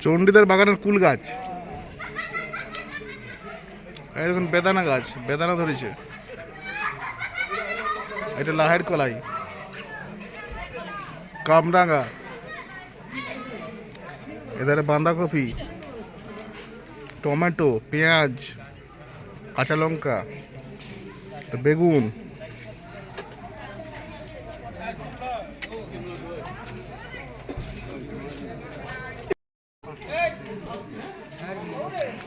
চণ্ডীদার বাগানের কুল গাছ। দেখুন, বেদানা গাছ, বেদানা ধরেছে। এটা লাহের কলাই। কামরাঙা। এধারে বাঁধাকপি। টমেটো, পেঁয়াজ, কাঁচা লঙ্কা, বেগুন।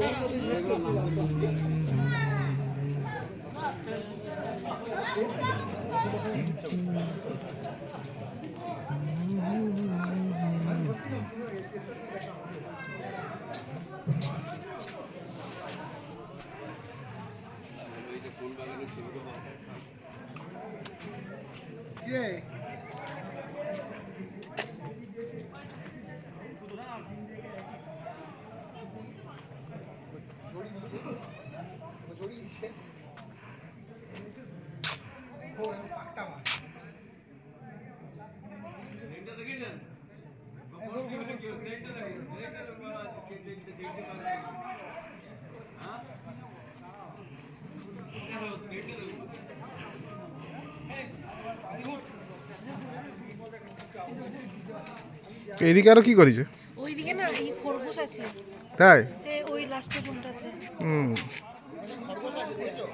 Yeah. এদিকে আরও কি করেছে? ওইদিকে না এই খরগোশ আছে। তাই? ওই লাস্টের রুমটাতে হুম। 지금 바로 사실 되죠?